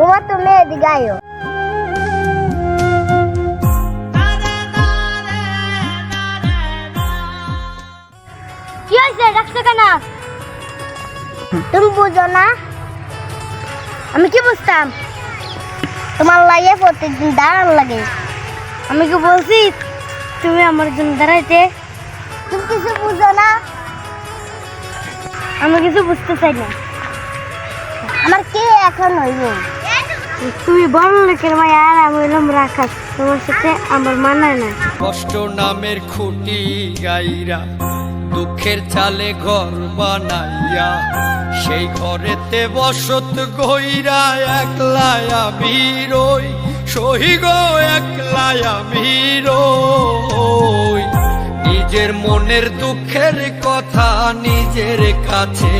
ওমা তুমি এদিকে আয়ো কি হয়েছে ডাকছো কেন? তুমি বুঝো না? আমি কি বুঝতাম? তোমার লাগে প্রত্যেকদিন দাঁড়ান লাগে। আমি কি বলছি? তুমি আমার জন্য দাঁড়াইতে। তুমি কিছু বুঝো না? আমি কিছু বুঝতে চাই না। আমার কে এখন হইব? তুমি বড় লোকের মায়া, আর আমি তোমার সাথে আমার মানায় না কষ্ট নামের খুঁটি গাইরা, দুঃখের চালে ঘর বানাইয়া, সেই ঘরেতে বসত গইরা একলাই আমি সহি গো একলাই আমি নিজের মনের দুঃখের কথা নিজের কাছে